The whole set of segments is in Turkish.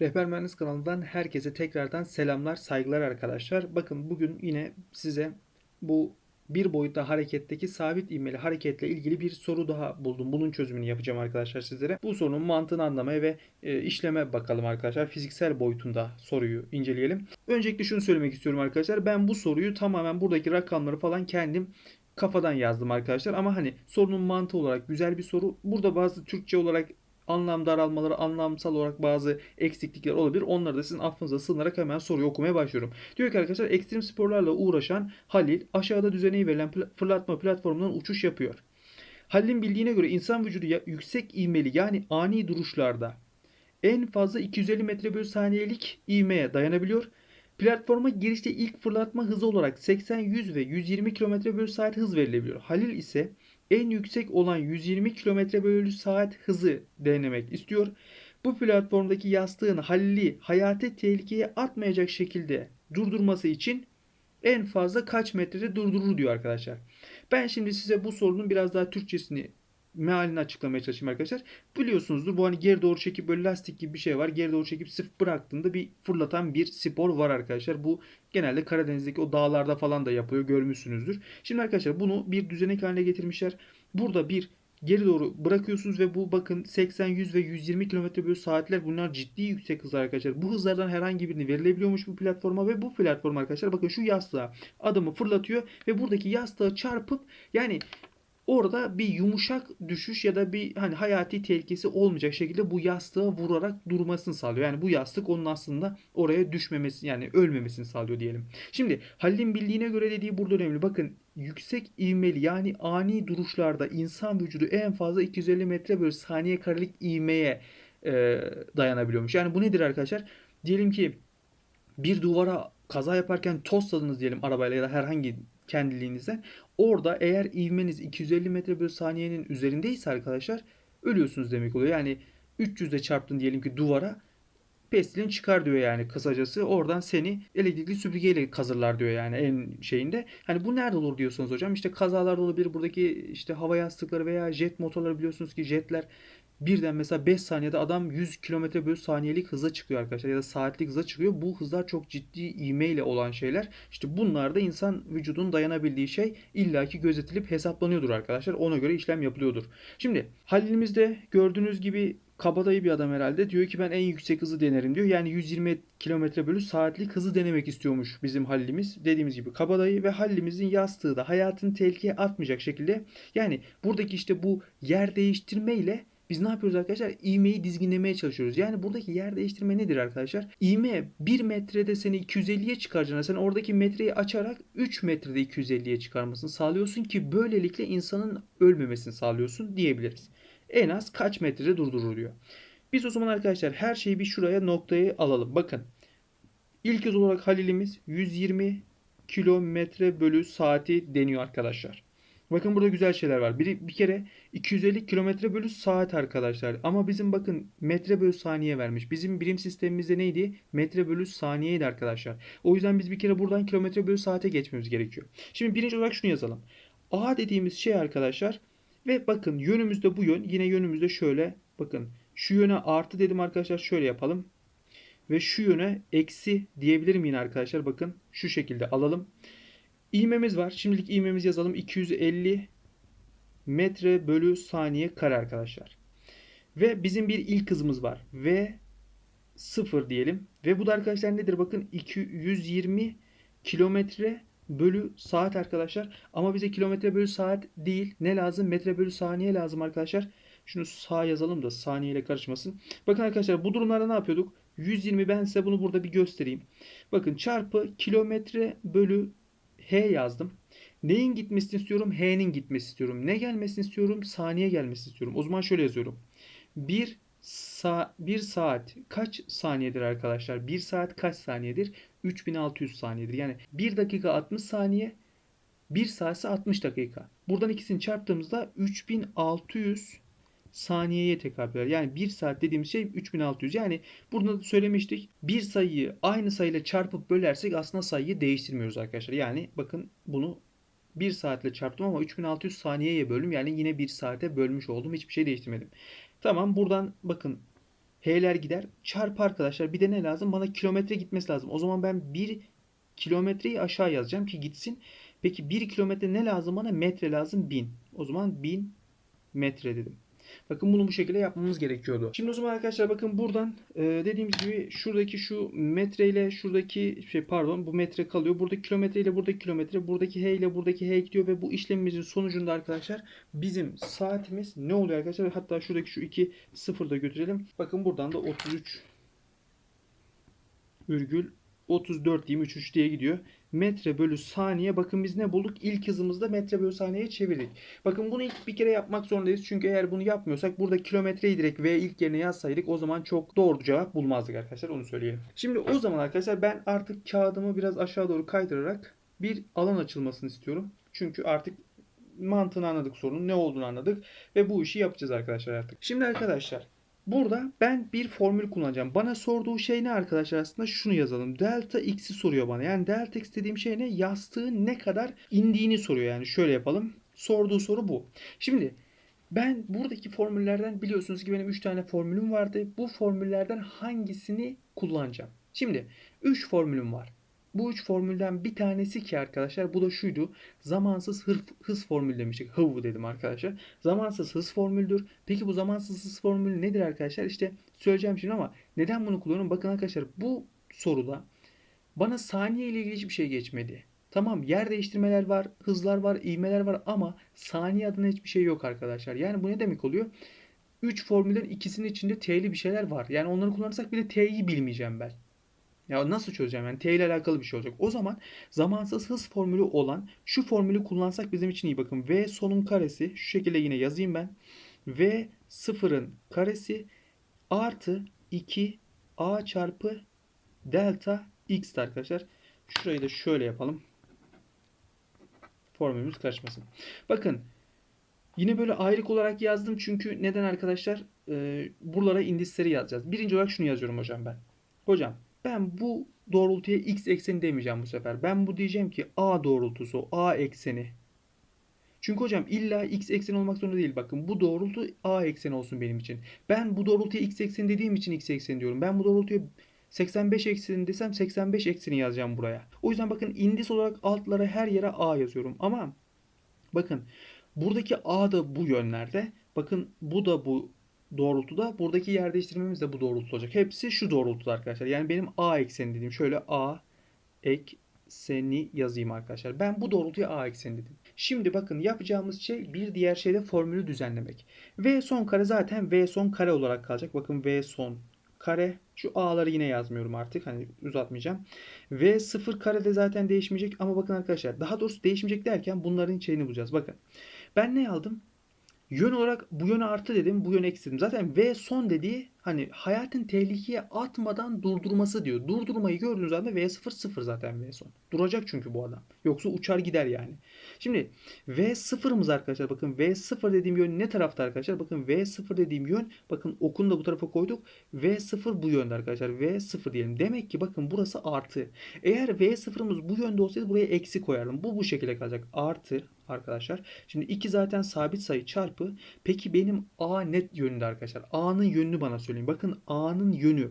Rehber Mühendis kanalından herkese tekrardan selamlar, saygılar arkadaşlar. Bakın bugün yine size bu bir boyutta hareketteki sabit ivmeli hareketle ilgili bir soru daha buldum. Bunun çözümünü yapacağım arkadaşlar sizlere. Bu sorunun mantığını anlamaya ve e, işleme bakalım arkadaşlar. Fiziksel boyutunda soruyu inceleyelim. Öncelikle şunu söylemek istiyorum arkadaşlar. Ben bu soruyu tamamen buradaki rakamları falan kendim kafadan yazdım arkadaşlar. Ama hani sorunun mantığı olarak güzel bir soru. Burada bazı Türkçe olarak anlam daralmaları, anlamsal olarak bazı eksiklikler olabilir. Onları da sizin affınıza sığınarak hemen soruyu okumaya başlıyorum. Diyor ki arkadaşlar ekstrem sporlarla uğraşan Halil aşağıda düzeneyi verilen fırlatma platformundan uçuş yapıyor. Halil'in bildiğine göre insan vücudu yüksek ivmeli yani ani duruşlarda en fazla 250 metre bölü saniyelik ivmeye dayanabiliyor. Platforma girişte ilk fırlatma hızı olarak 80, 100 ve 120 km bölü saat hız verilebiliyor. Halil ise en yüksek olan 120 km bölü saat hızı denemek istiyor. Bu platformdaki yastığın Halil'i hayati tehlikeye atmayacak şekilde durdurması için en fazla kaç metrede durdurur diyor arkadaşlar. Ben şimdi size bu sorunun biraz daha Türkçesini mealini açıklamaya çalışayım arkadaşlar. Biliyorsunuzdur bu hani geri doğru çekip böyle lastik gibi bir şey var. Geri doğru çekip sıfır bıraktığında bir fırlatan bir spor var arkadaşlar. Bu genelde Karadeniz'deki o dağlarda falan da yapılıyor görmüşsünüzdür. Şimdi arkadaşlar bunu bir düzenek haline getirmişler. Burada bir geri doğru bırakıyorsunuz ve bu bakın 80, 100 ve 120 km bölü saatler bunlar ciddi yüksek hızlar arkadaşlar. Bu hızlardan herhangi birini verilebiliyormuş bu platforma ve bu platform arkadaşlar bakın şu yastığa adamı fırlatıyor ve buradaki yastığa çarpıp yani orada bir yumuşak düşüş ya da bir hani hayati tehlikesi olmayacak şekilde bu yastığa vurarak durmasını sağlıyor. Yani bu yastık onun aslında oraya düşmemesi yani ölmemesini sağlıyor diyelim. Şimdi Halil'in bildiğine göre dediği burada önemli. Bakın yüksek ivmeli yani ani duruşlarda insan vücudu en fazla 250 metre bölü saniye karelik ivmeye e, dayanabiliyormuş. Yani bu nedir arkadaşlar? Diyelim ki bir duvara kaza yaparken tosladınız diyelim arabayla ya da herhangi kendiliğinizden. Orada eğer ivmeniz 250 metre bölü saniyenin üzerindeyse arkadaşlar ölüyorsunuz demek oluyor. Yani 300'de çarptın diyelim ki duvara pestilin çıkar diyor yani kısacası. Oradan seni elektrikli süpürgeyle kazırlar diyor yani en şeyinde. Hani bu nerede olur diyorsunuz hocam? İşte kazalarda olabilir. Buradaki işte hava yastıkları veya jet motorları biliyorsunuz ki jetler birden mesela 5 saniyede adam 100 km bölü saniyelik hıza çıkıyor arkadaşlar ya da saatlik hıza çıkıyor. Bu hızlar çok ciddi ivmeyle olan şeyler. İşte bunlar da insan vücudunun dayanabildiği şey illaki gözetilip hesaplanıyordur arkadaşlar. Ona göre işlem yapılıyordur. Şimdi Halil'imizde gördüğünüz gibi kabadayı bir adam herhalde. Diyor ki ben en yüksek hızı denerim diyor. Yani 120 km bölü saatlik hızı denemek istiyormuş bizim Halil'imiz. Dediğimiz gibi kabadayı ve Halil'imizin yastığı da hayatını tehlikeye atmayacak şekilde. Yani buradaki işte bu yer değiştirmeyle biz ne yapıyoruz arkadaşlar? İğmeyi dizginlemeye çalışıyoruz. Yani buradaki yer değiştirme nedir arkadaşlar? İğme 1 metrede seni 250'ye çıkaracağına sen oradaki metreyi açarak 3 metrede 250'ye çıkarmasını sağlıyorsun ki böylelikle insanın ölmemesini sağlıyorsun diyebiliriz. En az kaç metrede durdurur diyor. Biz o zaman arkadaşlar her şeyi bir şuraya noktayı alalım. Bakın. İlk hız olarak Halil'imiz 120 kilometre bölü saati deniyor arkadaşlar. Bakın burada güzel şeyler var. Bir, bir kere 250 kilometre bölü saat arkadaşlar. Ama bizim bakın metre bölü saniye vermiş. Bizim birim sistemimizde neydi? Metre bölü saniyeydi arkadaşlar. O yüzden biz bir kere buradan kilometre bölü saate geçmemiz gerekiyor. Şimdi birinci olarak şunu yazalım. A dediğimiz şey arkadaşlar ve bakın yönümüzde bu yön. Yine yönümüzde şöyle bakın. Şu yöne artı dedim arkadaşlar. Şöyle yapalım. Ve şu yöne eksi diyebilirim yine arkadaşlar. Bakın şu şekilde alalım. İğmemiz var. Şimdilik iğmemizi yazalım. 250 metre bölü saniye kare arkadaşlar. Ve bizim bir ilk hızımız var. Ve 0 diyelim. Ve bu da arkadaşlar nedir? Bakın 220 kilometre bölü saat arkadaşlar. Ama bize kilometre bölü saat değil. Ne lazım? Metre bölü saniye lazım arkadaşlar. Şunu sağ yazalım da saniye ile karışmasın. Bakın arkadaşlar bu durumlarda ne yapıyorduk? 120 ben size bunu burada bir göstereyim. Bakın çarpı kilometre bölü H yazdım. Neyin gitmesini istiyorum? H'nin gitmesini istiyorum. Ne gelmesini istiyorum? Saniye gelmesini istiyorum. O zaman şöyle yazıyorum. 1 sa 1 saat kaç saniyedir arkadaşlar? 1 saat kaç saniyedir? 3600 saniyedir. Yani 1 dakika 60 saniye 1 saat ise 60 dakika. Buradan ikisini çarptığımızda 3600 saniyeye tekabül. Yani 1 saat dediğimiz şey 3600. Yani burada da söylemiştik. Bir sayıyı aynı sayıyla çarpıp bölersek aslında sayıyı değiştirmiyoruz arkadaşlar. Yani bakın bunu 1 saatle çarptım ama 3600 saniyeye bölüm. Yani yine 1 saate bölmüş oldum. Hiçbir şey değiştirmedim. Tamam buradan bakın H'ler gider. Çarpı arkadaşlar bir de ne lazım? Bana kilometre gitmesi lazım. O zaman ben 1 kilometreyi aşağı yazacağım ki gitsin. Peki 1 kilometre ne lazım bana? Metre lazım 1000. O zaman 1000 metre dedim. Bakın bunu bu şekilde yapmamız gerekiyordu. Şimdi o zaman arkadaşlar bakın buradan e, dediğimiz gibi şuradaki şu metre ile şuradaki şey pardon bu metre kalıyor. Buradaki kilometre ile buradaki kilometre, buradaki h ile buradaki h gidiyor ve bu işlemimizin sonucunda arkadaşlar bizim saatimiz ne oluyor arkadaşlar? Hatta şuradaki şu iki sıfır da götürelim. Bakın buradan da 33 virgül 34 diyeyim 33 diye gidiyor. Metre bölü saniye bakın biz ne bulduk? İlk hızımızda metre bölü saniyeye çevirdik. Bakın bunu ilk bir kere yapmak zorundayız. Çünkü eğer bunu yapmıyorsak burada kilometreyi direkt V ilk yerine yazsaydık o zaman çok doğru cevap bulmazdık arkadaşlar. Onu söyleyelim. Şimdi o zaman arkadaşlar ben artık kağıdımı biraz aşağı doğru kaydırarak bir alan açılmasını istiyorum. Çünkü artık mantığını anladık sorunun ne olduğunu anladık ve bu işi yapacağız arkadaşlar artık. Şimdi arkadaşlar Burada ben bir formül kullanacağım. Bana sorduğu şey ne arkadaşlar aslında şunu yazalım. Delta x'i soruyor bana. Yani delta x dediğim şey ne? Yastığın ne kadar indiğini soruyor. Yani şöyle yapalım. Sorduğu soru bu. Şimdi ben buradaki formüllerden biliyorsunuz ki benim 3 tane formülüm vardı. Bu formüllerden hangisini kullanacağım? Şimdi 3 formülüm var. Bu üç formülden bir tanesi ki arkadaşlar bu da şuydu. Zamansız hız, hız formülü demiştik. Hıv dedim arkadaşlar. Zamansız hız formüldür. Peki bu zamansız hız formülü nedir arkadaşlar? İşte söyleyeceğim şimdi ama neden bunu kullanıyorum? Bakın arkadaşlar bu soruda bana saniye ile ilgili hiçbir şey geçmedi. Tamam yer değiştirmeler var, hızlar var, ivmeler var ama saniye adına hiçbir şey yok arkadaşlar. Yani bu ne demek oluyor? 3 formülün ikisinin içinde t'li bir şeyler var. Yani onları kullanırsak bile t'yi bilmeyeceğim ben. Ya nasıl çözeceğim? Yani T ile alakalı bir şey olacak. O zaman zamansız hız formülü olan şu formülü kullansak bizim için iyi. Bakın V sonun karesi şu şekilde yine yazayım ben. V sıfırın karesi artı 2 A çarpı delta X arkadaşlar. Şurayı da şöyle yapalım. Formülümüz karışmasın. Bakın Yine böyle ayrık olarak yazdım çünkü neden arkadaşlar? Ee, buralara indisleri yazacağız. Birinci olarak şunu yazıyorum hocam ben. Hocam ben bu doğrultuya x ekseni demeyeceğim bu sefer. Ben bu diyeceğim ki a doğrultusu, a ekseni. Çünkü hocam illa x ekseni olmak zorunda değil. Bakın bu doğrultu a ekseni olsun benim için. Ben bu doğrultuya x ekseni dediğim için x ekseni diyorum. Ben bu doğrultuya 85 ekseni desem 85 ekseni yazacağım buraya. O yüzden bakın indis olarak altlara her yere a yazıyorum. Ama bakın buradaki a da bu yönlerde. Bakın bu da bu doğrultuda. Buradaki yer değiştirmemiz de bu doğrultuda olacak. Hepsi şu doğrultuda arkadaşlar. Yani benim A ekseni dediğim şöyle A ekseni yazayım arkadaşlar. Ben bu doğrultuya A ekseni dedim. Şimdi bakın yapacağımız şey bir diğer şey de formülü düzenlemek. V son kare zaten V son kare olarak kalacak. Bakın V son kare. Şu A'ları yine yazmıyorum artık. Hani uzatmayacağım. V sıfır kare de zaten değişmeyecek. Ama bakın arkadaşlar daha doğrusu değişmeyecek derken bunların içeriğini bulacağız. Bakın. Ben ne aldım? Yön olarak bu yöne artı dedim, bu yöne eksi dedim. Zaten V son dediği hani hayatın tehlikeye atmadan durdurması diyor. Durdurmayı gördüğünüz anda V sıfır sıfır zaten V son. Duracak çünkü bu adam. Yoksa uçar gider yani. Şimdi V sıfırımız arkadaşlar bakın V sıfır dediğim yön ne tarafta arkadaşlar? Bakın V sıfır dediğim yön bakın okunu da bu tarafa koyduk. V sıfır bu yönde arkadaşlar. V sıfır diyelim. Demek ki bakın burası artı. Eğer V sıfırımız bu yönde olsaydı buraya eksi koyardım. Bu bu şekilde kalacak. Artı arkadaşlar. Şimdi 2 zaten sabit sayı çarpı. Peki benim A net yönünde arkadaşlar. A'nın yönünü bana söyleyin. Bakın A'nın yönü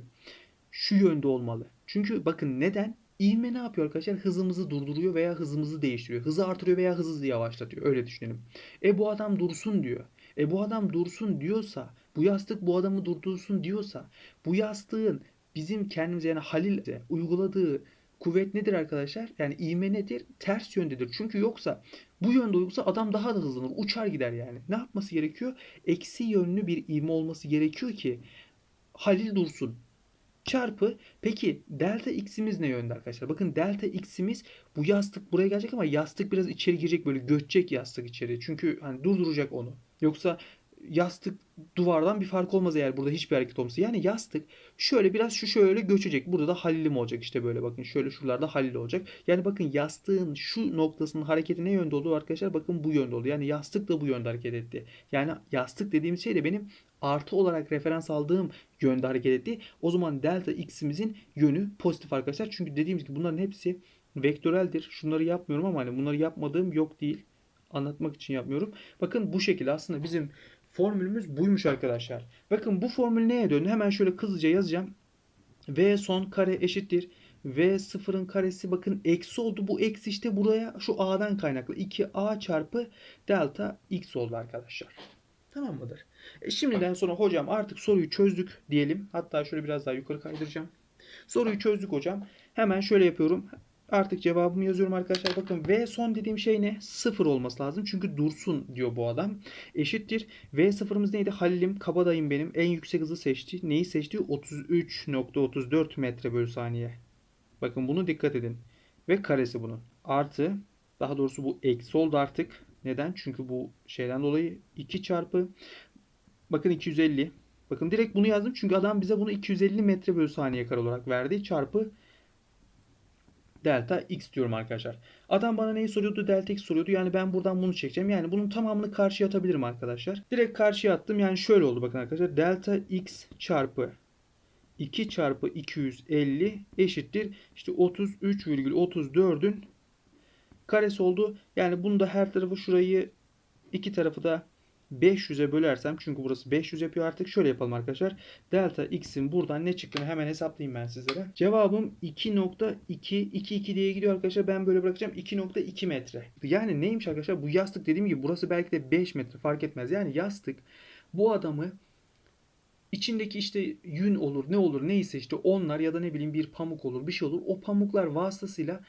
şu yönde olmalı. Çünkü bakın neden? İvme ne yapıyor arkadaşlar? Hızımızı durduruyor veya hızımızı değiştiriyor. Hızı artırıyor veya hızı yavaşlatıyor. Öyle düşünelim. E bu adam dursun diyor. E bu adam dursun diyorsa, bu yastık bu adamı durdursun diyorsa, bu yastığın bizim kendimize yani Halil'e uyguladığı kuvvet nedir arkadaşlar? Yani ivme nedir? Ters yöndedir. Çünkü yoksa bu yönde uygulasa adam daha da hızlanır. Uçar gider yani. Ne yapması gerekiyor? Eksi yönlü bir ivme olması gerekiyor ki Halil dursun. Çarpı peki delta x'imiz ne yönde arkadaşlar? Bakın delta x'imiz bu yastık buraya gelecek ama yastık biraz içeri girecek böyle göçecek yastık içeri. Çünkü hani durduracak onu. Yoksa yastık duvardan bir fark olmaz eğer burada hiçbir hareket olmasa. Yani yastık şöyle biraz şu şöyle göçecek. Burada da halilim olacak işte böyle bakın. Şöyle şuralarda halil olacak. Yani bakın yastığın şu noktasının hareketi ne yönde olduğu arkadaşlar bakın bu yönde oldu. Yani yastık da bu yönde hareket etti. Yani yastık dediğimiz şey de benim artı olarak referans aldığım yönde hareket etti. O zaman delta x'imizin yönü pozitif arkadaşlar. Çünkü dediğimiz gibi bunların hepsi vektöreldir. Şunları yapmıyorum ama hani bunları yapmadığım yok değil. Anlatmak için yapmıyorum. Bakın bu şekilde aslında bizim Formülümüz buymuş arkadaşlar. Bakın bu formül neye döndü? Hemen şöyle hızlıca yazacağım. V son kare eşittir. V sıfırın karesi bakın eksi oldu. Bu eksi işte buraya şu A'dan kaynaklı. 2A çarpı delta X oldu arkadaşlar. Tamam mıdır? E şimdiden sonra hocam artık soruyu çözdük diyelim. Hatta şöyle biraz daha yukarı kaydıracağım. Soruyu çözdük hocam. Hemen şöyle yapıyorum. Artık cevabımı yazıyorum arkadaşlar. Bakın V son dediğim şey ne? Sıfır olması lazım. Çünkü dursun diyor bu adam. Eşittir. V sıfırımız neydi? Halilim kabadayım benim. En yüksek hızı seçti. Neyi seçti? 33.34 metre bölü saniye. Bakın bunu dikkat edin. Ve karesi bunun. Artı daha doğrusu bu eksi oldu artık. Neden? Çünkü bu şeyden dolayı 2 çarpı bakın 250. Bakın direkt bunu yazdım çünkü adam bize bunu 250 metre bölü saniye kare olarak verdi. Çarpı delta x diyorum arkadaşlar. Adam bana neyi soruyordu? Delta x soruyordu. Yani ben buradan bunu çekeceğim. Yani bunun tamamını karşıya atabilirim arkadaşlar. Direkt karşıya attım. Yani şöyle oldu bakın arkadaşlar. Delta x çarpı 2 çarpı 250 eşittir. İşte 33,34'ün karesi oldu. Yani bunu da her tarafı şurayı iki tarafı da 500'e bölersem çünkü burası 500 yapıyor artık. Şöyle yapalım arkadaşlar. Delta x'in buradan ne çıktığını hemen hesaplayayım ben sizlere. Cevabım 2.2 2 diye gidiyor arkadaşlar. Ben böyle bırakacağım 2.2 metre. Yani neymiş arkadaşlar? Bu yastık dediğim gibi burası belki de 5 metre fark etmez. Yani yastık bu adamı içindeki işte yün olur ne olur neyse işte onlar ya da ne bileyim bir pamuk olur bir şey olur. O pamuklar vasıtasıyla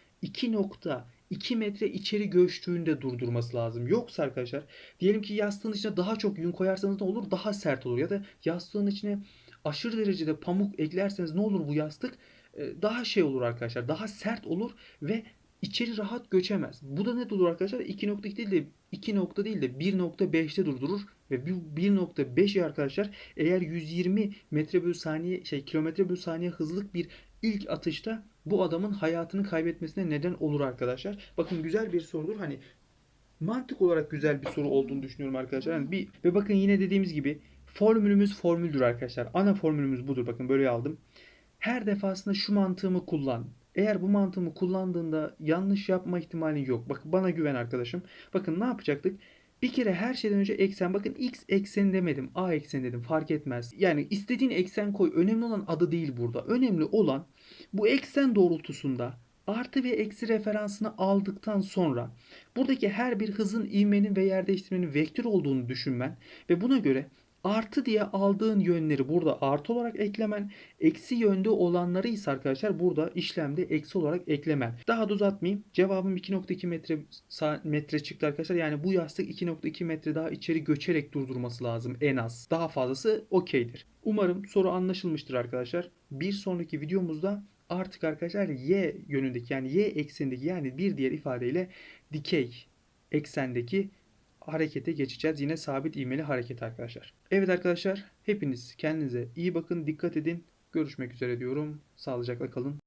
2.2 metre içeri göçtüğünde durdurması lazım. Yoksa arkadaşlar diyelim ki yastığın içine daha çok yün koyarsanız ne olur? Daha sert olur. Ya da yastığın içine aşırı derecede pamuk eklerseniz ne olur bu yastık? Ee, Daha şey olur arkadaşlar. Daha sert olur ve içeri rahat göçemez. Bu da ne olur arkadaşlar? 2.2 değil de 2 nokta değil de 1.5'te durdurur ve bu 1.5 arkadaşlar eğer 120 metre bölü saniye şey kilometre bölü saniye hızlık bir ilk atışta bu adamın hayatını kaybetmesine neden olur arkadaşlar. Bakın güzel bir sorudur. Hani mantık olarak güzel bir soru olduğunu düşünüyorum arkadaşlar. Yani bir ve bakın yine dediğimiz gibi formülümüz formüldür arkadaşlar. Ana formülümüz budur. Bakın böyle aldım. Her defasında şu mantığımı kullan. Eğer bu mantığımı kullandığında yanlış yapma ihtimalin yok. Bak bana güven arkadaşım. Bakın ne yapacaktık? Bir kere her şeyden önce eksen. Bakın x eksen demedim. A eksen dedim. Fark etmez. Yani istediğin eksen koy. Önemli olan adı değil burada. Önemli olan bu eksen doğrultusunda artı ve eksi referansını aldıktan sonra buradaki her bir hızın ivmenin ve yer değiştirmenin vektör olduğunu düşünmen ve buna göre artı diye aldığın yönleri burada artı olarak eklemen, eksi yönde olanları ise arkadaşlar burada işlemde eksi olarak eklemen. Daha da uzatmayayım. Cevabım 2.2 metre metre çıktı arkadaşlar. Yani bu yastık 2.2 metre daha içeri göçerek durdurması lazım en az. Daha fazlası okeydir. Umarım soru anlaşılmıştır arkadaşlar. Bir sonraki videomuzda artık arkadaşlar y yönündeki yani y eksenindeki yani bir diğer ifadeyle dikey eksendeki harekete geçeceğiz. Yine sabit ivmeli hareket arkadaşlar. Evet arkadaşlar hepiniz kendinize iyi bakın, dikkat edin. Görüşmek üzere diyorum. Sağlıcakla kalın.